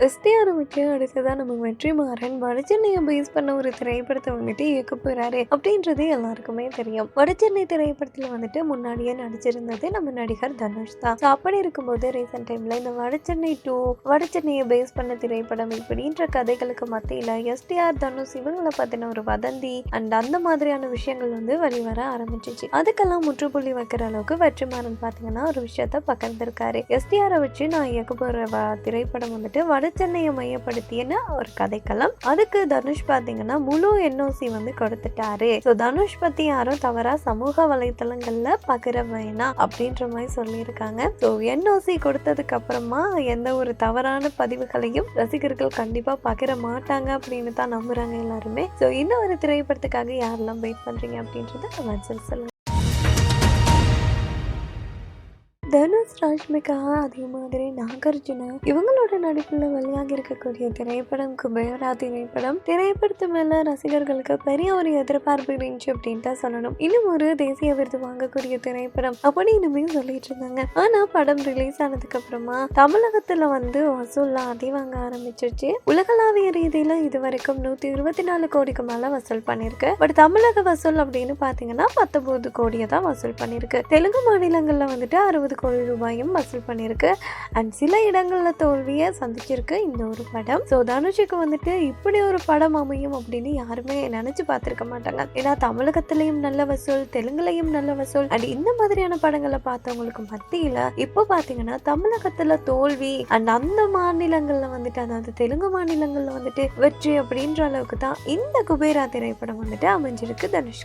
STR விட்டு அடுத்ததான் நம்ம வெற்றிமாறன்? வடச்சென்னையை பேஸ் பண்ண ஒரு திரைப்படத்தை வந்துட்டு இயக்க போறாரு அப்படின்றது எல்லாருக்குமே தெரியும். வடச்சென்னை திரைப்படத்துல வந்துட்டு முன்னாடியே நடிச்சிருந்தது நம்ம நடிகர் தனுஷ் தான். அப்படி இருக்கும்போது ரீசெண்ட் டைம்ல இந்த வடச்சென்னை டூ வடச்சென்னையை பேஸ் பண்ண திரைப்படம் இப்படின்ற கதைகளுக்கு மத்தியில எஸ்டிஆர் தனுஷ் இவங்களை பத்தின ஒரு வதந்தி அண்ட் அந்த மாதிரியான விஷயங்கள் வந்து வெளிவர ஆரம்பிச்சிச்சு. அதுக்கெல்லாம் முற்றுப்புள்ளி வைக்கிற அளவுக்கு வெற்றிமாறன் பாத்தீங்கன்னா ஒரு விஷயத்த பகிர்ந்திருக்காரு. எஸ்டிஆரை வச்சு நான் இயக்க போற வ- திரைப்படம் வந்துட்டு வடசென்னையை மையப்படுத்தியன்னு ஒரு கதைக்களம். அதுக்கு தனுஷ் பாத்தீங்கன்னா முழு என்ஓசி வந்து கொடுத்துட்டாரு. ஸோ தனுஷ் பத்தி யாரும் தவறா சமூக வலைத்தளங்களில் பகிர வேணாம் அப்படின்ற மாதிரி சொல்லியிருக்காங்க. ஸோ என்ஓசி கொடுத்ததுக்கு அப்புறமா எந்த ஒரு தவறான பதிவுகளையும் ரசிகர்கள் கண்டிப்பா பகிர மாட்டாங்க அப்படின்னு தான் நம்புறாங்க எல்லாருமே. ஸோ இந்த ஒரு திரைப்படத்துக்காக யாரெல்லாம் வெயிட் பண்றீங்க அப்படின்றத கமெண்ட்ஸில் சொல்லுங்கள் தனுஷ் ராஷ்மிகா அதே மாதிரி நாகார்ஜுனா இவங்களோட நடிப்பில் வழியாக இருக்கக்கூடிய திரைப்படம் குபேரா திரைப்படம். திரைப்படத்து மேல ரசிகர்களுக்கு பெரிய ஒரு எதிர்பார்ப்பு இருந்துச்சு அப்படின்னு தான் சொல்லணும். இன்னும் ஒரு தேசிய விருது வாங்கக்கூடிய திரைப்படம் அப்படின்னு சொல்லிட்டு இருந்தாங்க ஆனா படம் ரிலீஸ் ஆனதுக்கு அப்புறமா தமிழகத்துல வந்து வசூல்லாம் அதி வாங்க ஆரம்பிச்சிருச்சு. உலகளாவிய ரீதியில இது வரைக்கும் நூத்தி இருபத்தி நாலு கோடிக்கு மேல வசூல் பண்ணிருக்கு. பட் தமிழக வசூல் அப்படின்னு பாத்தீங்கன்னா பத்தொன்பது கோடியை தான் வசூல் பண்ணிருக்கு. தெலுங்கு மாநிலங்கள்ல வந்துட்டு அறுபது கோடி ரூபாயும் வசூல் பண்ணியிருக்கு. அண்ட் சில இடங்களில் தோல்வியை சந்திச்சிருக்கு இந்த ஒரு படம். ஸோ தனுஷுக்கு வந்துட்டு இப்படி ஒரு படம் அமையும் அப்படின்னு யாருமே நினச்சி பார்த்துருக்க மாட்டாங்க. ஏன்னா தமிழகத்திலையும் நல்ல வசூல் தெலுங்குலையும் நல்ல வசூல். அண்ட் இந்த மாதிரியான படங்களை பார்த்தவங்களுக்கு மத்தியில் இப்போ பார்த்தீங்கன்னா தமிழகத்தில் தோல்வி அண்ட் அந்த மாநிலங்களில் வந்துட்டு அதாவது தெலுங்கு மாநிலங்களில் வந்துட்டு வெற்றி அப்படின்ற அளவுக்கு தான் இந்த குபேரா திரைப்படம் வந்துட்டு அமைஞ்சிருக்கு தனுஷ்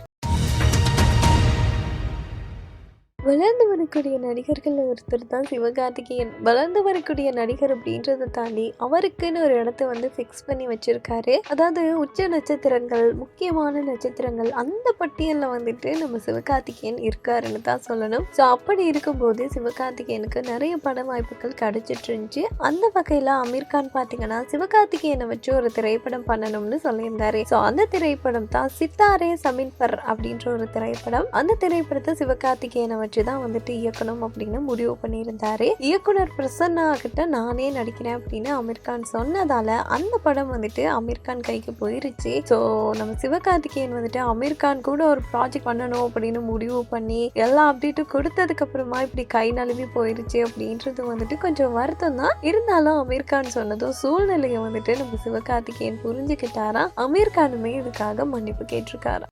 வளர்ந்து வரக்கூடிய நடிகர்கள் ஒருத்தர் தான் சிவகார்த்திகேயன். வளர்ந்து வரக்கூடிய நடிகர் அப்படின்றத தாண்டி அவருக்குன்னு ஒரு இடத்த வந்து ஃபிக்ஸ் பண்ணி வச்சிருக்காரு. அதாவது உச்ச நட்சத்திரங்கள் முக்கியமான நட்சத்திரங்கள் அந்த பட்டியலில் வந்துட்டு நம்ம சிவகார்த்திகேயன் இருக்காருன்னு தான் சொல்லணும். ஸோ அப்படி இருக்கும்போது சிவகார்த்திகேயனுக்கு நிறைய பட வாய்ப்புகள் கிடைச்சிட்டு இருந்துச்சு அந்த வகையில் அமீர் கான் பார்த்தீங்கன்னா சிவகார்த்திகேயனை வச்சு ஒரு திரைப்படம் பண்ணணும்னு சொல்லியிருந்தாரு. ஸோ அந்த திரைப்படம் தான் சித்தாரே சமீன் பர் அப்படின்ற ஒரு திரைப்படம். அந்த திரைப்படத்தை சிவகார்த்திகேயனை வச்சு தான் வந்துட்டு இயக்கணும் அப்படின்னு முடிவு பண்ணியிருந்தாரு. இயக்குனர் பிரசன்னா கிட்ட நானே நடிக்கிறேன் அப்படின்னு அமீர்கான் சொன்னதால அந்த படம் வந்துட்டு அமீர்கான் கைக்கு போயிருச்சு. ஸோ நம்ம சிவகார்த்திகேயன் வந்துட்டு அமீர்கான் கூட ஒரு ப்ராஜெக்ட் பண்ணணும் அப்படின்னு முடிவு பண்ணி எல்லா அப்டேட்டும் கொடுத்ததுக்கு அப்புறமா இப்படி கை நழுவி போயிருச்சு அப்படின்றது வந்துட்டு கொஞ்சம் வருத்தம் தான். இருந்தாலும் அமீர்கான் சொன்னதும் சூழ்நிலையை வந்துட்டு நம்ம சிவகார்த்திகேயன் புரிஞ்சுக்கிட்டாரா? அமீர்கானுமே இதுக்காக மன்னிப்பு கேட்டிருக்காரா?